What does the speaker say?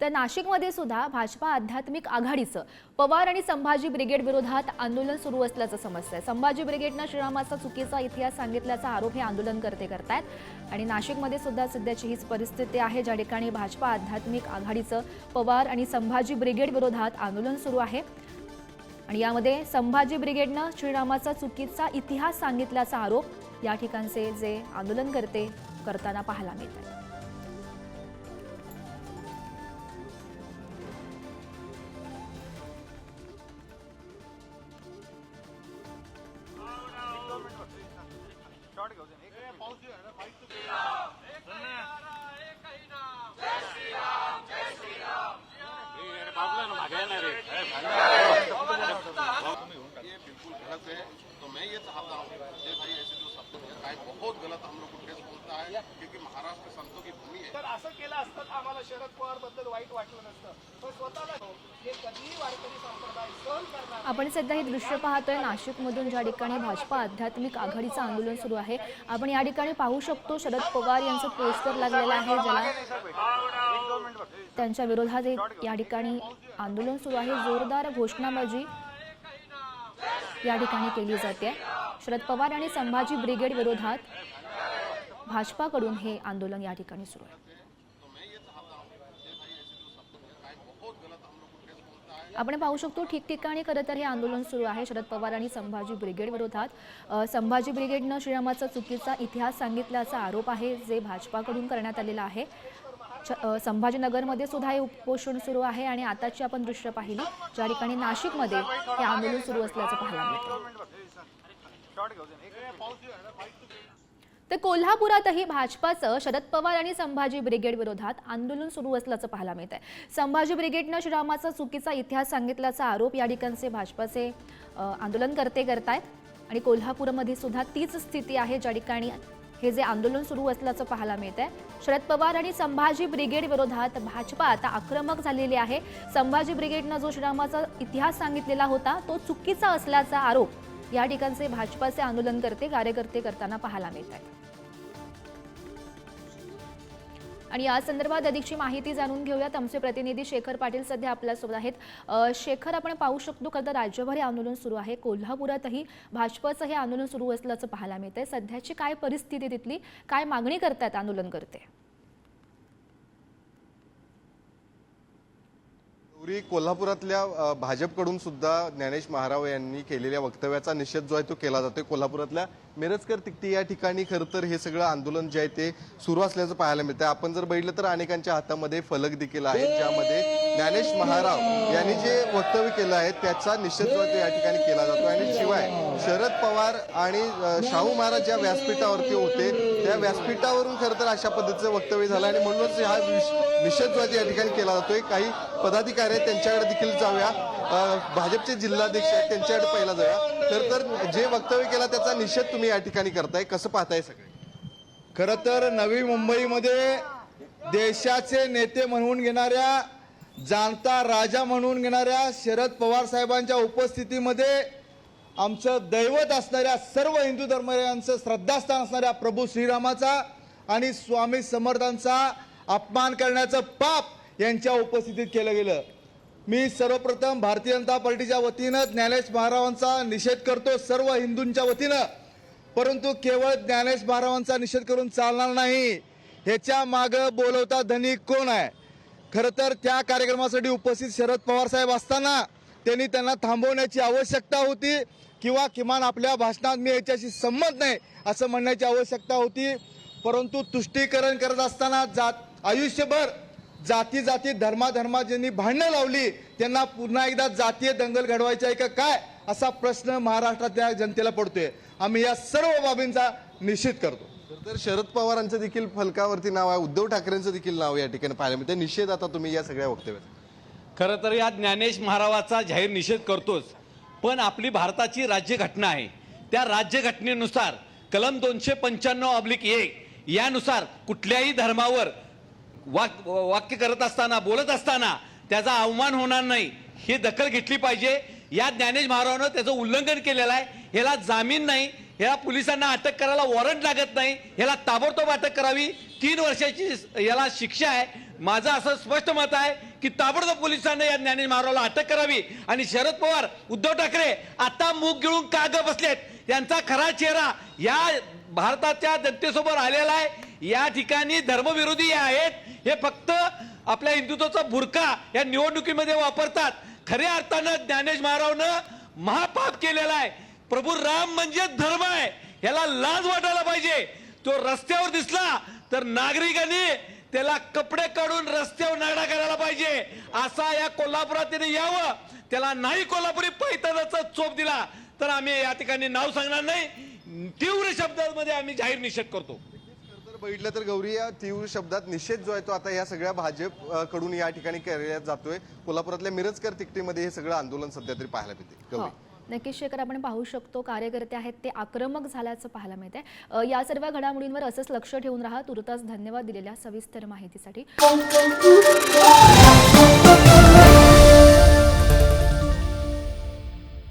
तर नाशिकमध्ये सुद्धा भाजपा आध्यात्मिक आघाडीचं पवार आणि संभाजी ब्रिगेड विरोधात आंदोलन सुरू असल्याचं समजतंय. संभाजी ब्रिगेडनं श्रीरामाचा चुकीचा इतिहास सांगितल्याचा आरोप हे आंदोलन करते करतायत आणि नाशिकमध्ये सुद्धा सध्याची हीच परिस्थिती आहे. ज्या ठिकाणी भाजपा आध्यात्मिक आघाडीचं पवार आणि संभाजी ब्रिगेड विरोधात आंदोलन सुरू आहे. आणि यामध्ये संभाजी ब्रिगेडनं श्रीरामाचा चुकीचा इतिहास सांगितल्याचा आरोप या ठिकाणचे जे आंदोलनकर्ते करताना पाहायला मिळत ये बिल्कुल गलत है तो मैं ये चाहता हूँ भाई ऐसे जो शब्द बहुत गलत हम लोग को ठेस बोलता है क्योंकि महाराष्ट्र संतों की असं केलं असतं तर आम्हाला शरद पवारबद्दल वाईट वाटलं नसतं. पण स्वतःला हे कधीही वारकरी संप्रदाय सहन करणार आपण सध्या ही दृश्य पाहतोय नाशिकमधून ज्या ठिकाणी भाजपा आध्यात्मिक आघाडीचं आंदोलन सुरू आहे. आपण या ठिकाणी पाहू शकतो शरद पवार यांचं पोस्टर लागलेलं आहे ज्याला त्यांच्या विरोधात या ठिकाणी आंदोलन सुरू आहे. जोरदार घोषणाबाजी या ठिकाणी केली जाते. शरद पवार आणि संभाजी ब्रिगेड विरोधात भाजपाकडून हे आंदोलन या ठिकाणी सुरू आहे. आपण पाहू शकतो ठिकठिकाणी खरं तर हे आंदोलन सुरू आहे. शरद पवार आणि संभाजी ब्रिगेड विरोधात संभाजी ब्रिगेडनं श्रीरामाचा चुकीचा इतिहास सांगितल्याचा आरोप आहे जे भाजपाकडून करण्यात आलेला आहे. संभाजीनगरमध्ये सुद्धा हे उपोषण सुरू आहे आणि आताची आपण दृश्य पाहिली ज्या ठिकाणी नाशिकमध्ये हे आंदोलन सुरू असल्याचं पाहायला मिळतं. तर कोल्हापुरातही भाजपाचं शरद पवार आणि संभाजी ब्रिगेड विरोधात आंदोलन सुरू असल्याचं पाहायला मिळत आहे संभाजी ब्रिगेडनं श्रीरामाचा चुकीचा इतिहास सांगितल्याचा आरोप या ठिकाणचे भाजपाचे आंदोलन करते करतायत. आणि कोल्हापूरमध्ये सुद्धा तीच स्थिती आहे ज्या ठिकाणी हे जे आंदोलन सुरू असल्याचं पाहायला मिळत आहे शरद पवार आणि संभाजी ब्रिगेड विरोधात भाजपा आता आक्रमक झालेली आहे. संभाजी ब्रिगेडनं जो श्रीरामाचा इतिहास सांगितलेला होता तो चुकीचा असल्याचा आरोप या ठिकाणचे भाजपाचे आंदोलनकर्ते कार्यकर्ते करताना पाहायला मिळत आहेत आणि या संदर्भात अधिकची माहिती जाणून घेऊयात. आमचे प्रतिनिधी शेखर पाटील सध्या आपल्यासोबत आहेत. शेखर आपण पाहू शकतो का राज्यभर हे आंदोलन सुरू आहे. कोल्हापुरातही भाजपचं हे आंदोलन सुरू असल्याचं पाहायला मिळतंय. सध्याची काय परिस्थिती तिथली? काय मागणी करतात आंदोलन करते उरी कोल्हापुरातल्या भाजपकडून सुद्धा ज्ञानेश महाराव यांनी केलेल्या वक्तव्याचा निषेध जो आहे तो केला जातोय. कोल्हापुरातल्या मिरजकर तिकटी या ठिकाणी खरं तर हे सगळं आंदोलन जे आहे ते सुरू असल्याचं पाहायला मिळतंय. आपण जर बघितलं तर अनेकांच्या हातामध्ये फलक देखील आहेत ज्यामध्ये ज्ञानेश महाराव यांनी जे वक्तव्य केलं आहे त्याचा निषेध जो आहे तो या ठिकाणी केला जातो आणि शिवाय शरद पवार आणि शाहू महाराज ज्या व्यासपीठावरती होते त्या व्यासपीठावरून खरं तर अशा पद्धतीचं वक्तव्य झालं. आणि म्हणूनच हा निषेध जो आहे या ठिकाणी केला जातोय. काही पदाधिकारी आहेत त्यांच्याकडे देखील जाऊया. भाजपचे जिल्हाध्यक्ष आहेत त्यांच्याकडे पहिला जाऊया. तर तर जे वक्तव्य केला त्याचा निषेध तुम्ही या ठिकाणी करताय. कसं पाहताय सगळे? खर तर नवी मुंबईमध्ये देशाचे नेते म्हणून घेणाऱ्या जाणता राजा म्हणून घेणाऱ्या शरद पवार साहेबांच्या उपस्थितीमध्ये आमचं दैवत असणाऱ्या सर्व हिंदू धर्मियांचं श्रद्धास्थान असणाऱ्या प्रभू श्रीरामाचा आणि स्वामी समर्थांचा अपमान करण्याचं पाप यांच्या उपस्थितीत केलं गेलं. मी सर्वप्रथम भारतीय जनता पार्टीच्या वतीनं ज्ञानेश महारावांचा निषेध करतो सर्व हिंदूंच्या वतीनं. परंतु केवळ ज्ञानेश महारावांचा निषेध करून चालणार नाही ह्याच्या मागं बोलवता धनी कोण आहे? खरं तर त्या कार्यक्रमासाठी उपस्थित शरद पवार साहेब असताना त्यांनी त्यांना थांबवण्याची आवश्यकता होती किंवा किमान आपल्या भाषणात मी याच्याशी संमत नाही असं म्हणण्याची आवश्यकता होती. परंतु तुष्टीकरण करत असताना जात आयुष्यभर जाती जाती धर्माधर्मा ज्यांनी भांडणं लावली त्यांना पुन्हा एकदा जातीय दंगल घडवायची आहे का काय? असा प्रश्न महाराष्ट्रातल्या जनतेला पडतोय. आम्ही या सर्व बाबींचा निषेध करतो. तर तर शरद पवारांचं देखील फलकावरती नाव आहे. उद्धव ठाकरेंचं देखील नाव या ठिकाणी पाहायला मिळतं निषेध आता तुम्ही या सगळ्या वक्तव्याचा खरं तर या ज्ञानेश महारावाचा जाहीर निषेध करतोच. पण आपली भारताची राज्यघटना आहे. त्या राज्यघटनेनुसार कलम दोनशे पंच्याण्णव अब्लिक एक यानुसार कुठल्याही धर्मावर वाक वाक्य करत असताना बोलत असताना त्याचा अवमान होणार नाही ही दखल घेतली पाहिजे. या ज्ञानेश महारावानं त्याचं उल्लंघन केलेलं आहे. ह्याला जामीन नाही ह्या पोलिसांना अटक करायला वॉरंट लागत नाही ह्याला ताबडतोब अटक करावी. तीन वर्षाची याला शिक्षा आहे. माझं असं स्पष्ट मत आहे की ताबडतोब पोलिसांनी या ज्ञानेश महाराजाला अटक करावी. आणि शरद पवार उद्धव ठाकरे आता मूग गिळून का बसलेत? यांचा खरा चेहरा या भारताच्या जनतेसोबत आलेला आहे. या ठिकाणी धर्मविरोधी आहेत. हे फक्त आपल्या हिंदुत्वाचा बुरखा या निवडणुकीमध्ये वापरतात. खऱ्या अर्थानं ज्ञानेश महारावनं महापाप केलेला आहे. प्रभू राम म्हणजे धर्म आहे. ह्याला लाज वाटायला पाहिजे. तो रस्त्यावर दिसला तर नागरिकांनी त्याला कपडे काढून रस्त्यावर नाडा करायला पाहिजे. असा या कोल्हापुरात त्याने यावं. त्याला नाही कोल्हापुरी पैतानाचा चोप दिला. तर आम्ही या ठिकाणी नाव सांगणार नाही. तीव्र शब्दांमध्ये आम्ही जाहीर निषेध करतो. बघितलं तर गौरी या तीव्र शब्दात निषेध जो आहे तो आता या सगळ्या भाजपकडून या ठिकाणी केल्या जातोय. कोल्हापुरातल्या मिरजकर तिकटीमध्ये हे सगळं आंदोलन सध्या तरी पाहायला मिळते गौरी. हो. नक्कीच शेखर आपण पाहू शकतो कार्यकर्ते आहेत ते आक्रमक झाल्याचं पाहायला मिळत आहे या सर्व घडामोडींवर असंच लक्ष ठेवून राहा. तुर्तास धन्यवाद दिलेल्या सविस्तर माहितीसाठी.